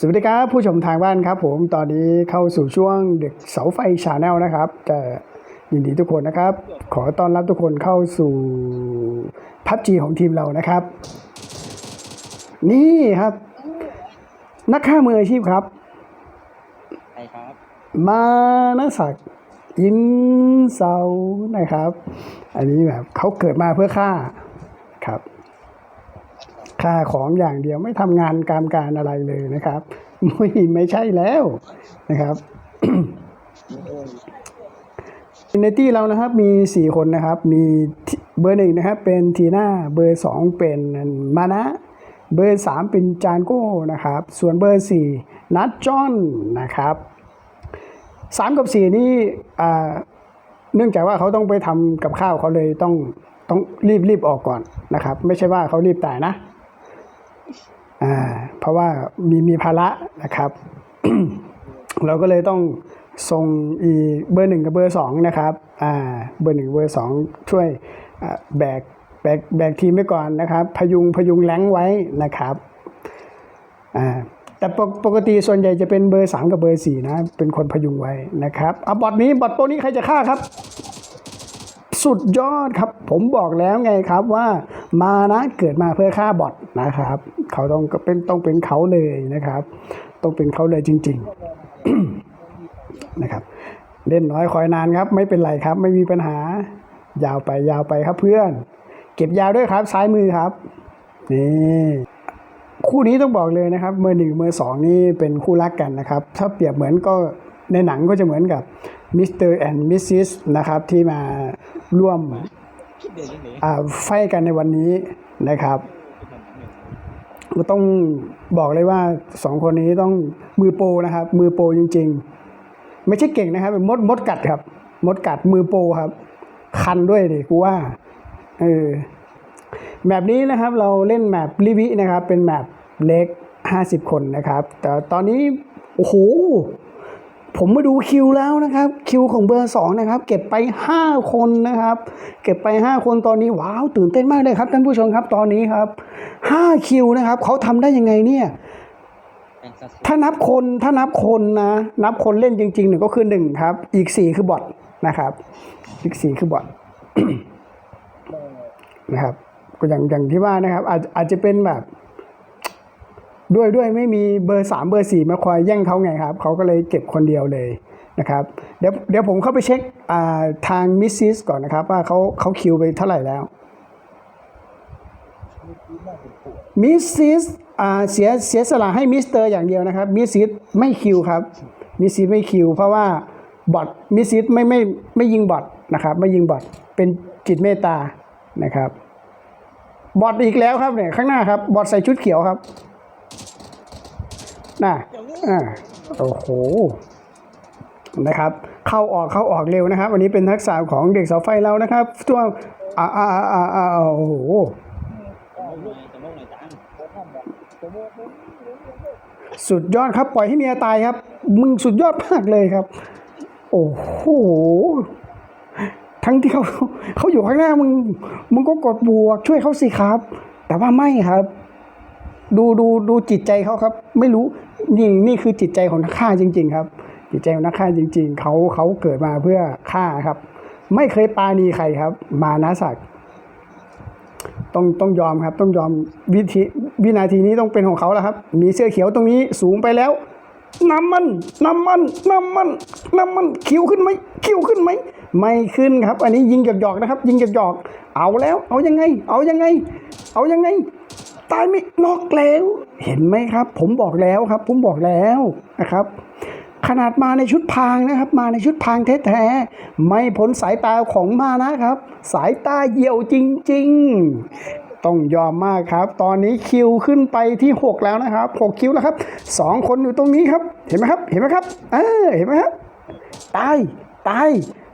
สวัสดีครับผู้ชมทางบ้านครับ ผมตอนนี้เข้าสู่ช่วงเด็กเสาไฟชาแนลนะครับจะยินดีทุกคนนะครับ ขอต้อนรับทุกคนเข้าสู่พับจีของทีมเรานะครับ นี่ครับ นักฆ่ามืออาชีพครับใครครับ มานะศักดิ์อินเสานะครับ อันนี้แบบเขาเกิดมาเพื่อฆ่าครับ ฆ่าของอย่างเดียวไม่ทำงานการการอะไรเลยนะครับ ไม่ไม่ใช่แล้วนะครับในที่เรานะครับมีสี่คนนะครับ มีเบอร์หนึ่งนะครับ เป็นทีน่าเบอร์สองเป็นมานะเบอร์สามเป็นจานโก้นะครับ ส่วนเบอร์สี่นัดจอนนะครับสามกับสี่นี่เนื่องจากว่าเขาต้องไปทำกับข้าวเขาเลยต้องต้องรีบรีบออกก่อนนะครับ ไม่ใช่ว่าเขารีบตายนะ อ่าเพราะว่ามีมีภาระนะครับ เราก็เลยต้องส่งอีเบอร์หนึ่งกับเบอร์สองนะครับอ่าเบอร์หนึ่งเบอร์สองช่วยแบกแบกแบกทีมไว้ก่อนนะครับ พยุงพยุงแรงไว้นะครับอ่าแต่ปกปกติส่วนใหญ่จะเป็นเบอร์สามกับเบอร์สี่นะ เป็นคนพยุงไว้นะครับเอาบอทนี้บอทตัวนี้ใครจะฆ่าครับ สุดยอดครับ ผมบอกแล้วไงครับว่ามานะเกิดมาเพื่อฆ่าบอทนะครับ เขาต้องเป็นต้องเป็นเขาเลยนะครับ ต้องเป็นเขาเลยจริง ๆนะครับ เล่นน้อยคอยนานครับ ไม่เป็นไรครับ ไม่มีปัญหา ยาวไปยาวไปครับเพื่อน เก็บยาวด้วยครับ ซ้ายมือครับนี่คู่นี้ต้องบอกเลยนะครับเมื่อหนึ่งเมื่อสองนี่เป็นคู่รักกันนะครับ ถ้าเปรียบเหมือนก็ ในหนังก็จะเหมือนกับมิสเตอร์แอนด์มิสซิสนะครับที่มาร่วมคิดเดือนยังไงอ่าไฟกันในวันนี้นะครับก็ต้องบอกเลยว่าสองคนนี้ต้องมือโปรนะครับ มือโปรจริง ๆ ไม่ใช่เก่งนะครับเป็นมดมดกัดครับ มดกัดมือโปรครับ คันด้วยดิกูว่าเออแมปนี้นะครับเราเล่นแมปลิวินะครับ เป็นแมปเล็ก 50 คนนะครับ แต่ตอนนี้ โอ้โห ผมมาดูคิวแล้วนะครับ คิวของเบอร์สองนะครับ เก็บไป 5 คนนะครับ เก็บไป 5 คนตอนนี้ว้าวตื่นเต้นมากเลยครับท่านผู้ชมครับตอนนี้ครับ 5 คิวนะครับเขาทำได้ยังไงเนี่ยถ้านับคนถ้านับคนนะนับคนเล่นจริงๆเนี่ยก็คือหนึ่งครับ อีกสี่คือบอทนะครับ อีกสี่คือบอทนะครับก็อย่างอย่างที่ว่านะครับ อาจอาจจะเป็นแบบ ด้วยด้วยไม่มีเบอร์สามเบอร์สี่มาคอยแย่งเขาไงครับเขาก็เลยเก็บคนเดียวเลยนะครับเดี๋ยวเดี๋ยวผมเข้าไปเช็คาทางมิสซิสก่อนนะครับ ว่าเขาเขาคิวไปเท่าไหร่แล้วมิสซิสเสียเสียสละให้มิสเตอร์อย่างเดียวนะครับมิสซิสไม่คิวครับมิสซิสไม่คิวเพราะว่าบอทมิสซิสไม่ไม่ไม่ยิงบอทนะครับไม่ยิงบอทเป็นจิตเมตตานะครับบอทอีกแล้วครับเนี่ยข้างหน้าครับบอทใส่ชุดเขียวครับ น่ะอ่าโอ้โหนะครับ เข้าออกเข้าออกเร็วนะครับ วันนี้เป็นทักษะของเด็กเสาไฟเรานะครับตัวอ่าอ่าอ่าอ่าโอ้โหสุดยอดครับ ปล่อยให้เมียตายครับ มึงสุดยอดมากเลยครับ โอ้โหทั้งที่เขาเขาอยู่ข้างหน้ามึงมึงก็กดบวกช่วยเขาสิครับ แต่ว่าไม่ครับ ดูดูดูจิตใจเขาครับ ไม่รู้นี่นี่คือจิตใจของนักฆ่าจริง ๆ ครับ จิตใจของนักฆ่าจริง ๆเขาเขาเกิดมาเพื่อฆ่าครับ ไม่เคยปาณีใครครับ มานะศักดิ์ต้องต้องยอมครับ ต้องยอมวิธีวินาทีนี้ต้องเป็นของเขาแล้วครับ มีเสื้อเขียวตรงนี้สูงไปแล้วน้ำมันน้ำมันน้ำมันน้ำมันคิวขึ้นไหมคิวขึ้นไหมไม่ขึ้นครับ อันนี้ยิงหยอกๆนะครับ ยิงหยอกๆเอาแล้ว เอายังไง เอายังไง เอายังไง ตายไม่นอกแล้ว เห็นไหมครับ ผมบอกแล้วครับ ผมบอกแล้วนะครับ ขนาดมาในชุดพางนะครับ มาในชุดพางแท้ๆไม่พ้นสายตาของมานะครับ สายตาเหี่ยวจริง ๆต้องยอมมากครับ ตอนนี้คิวขึ้นไปที่ 6 แล้วนะครับ 6 คิวแล้วครับสองคนอยู่ตรงนี้ครับ เห็นไหมครับ เห็นไหมครับ เออ เห็นไหมครับ ตาย ตาย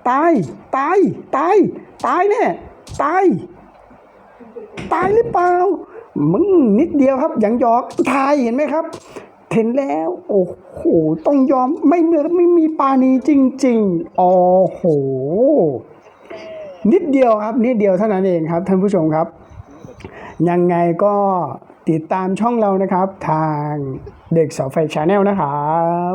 ตาย ตาย ตาย ตายแน่ ตาย ตายหรือเปล่า มึงนิดเดียวครับยังยอกทายเห็นไหมครับ เห็นแล้ว โอ้โห ต้องยอมไม่เมื่อไม่มีปาณีจริงๆโอ้โห นิดเดียวครับ นิดเดียวเท่านั้นเองครับ ท่านผู้ชมครับ ยังไงก็ติดตามช่องเรานะครับ ทางเด็กเสาไฟชาแนลนะครับ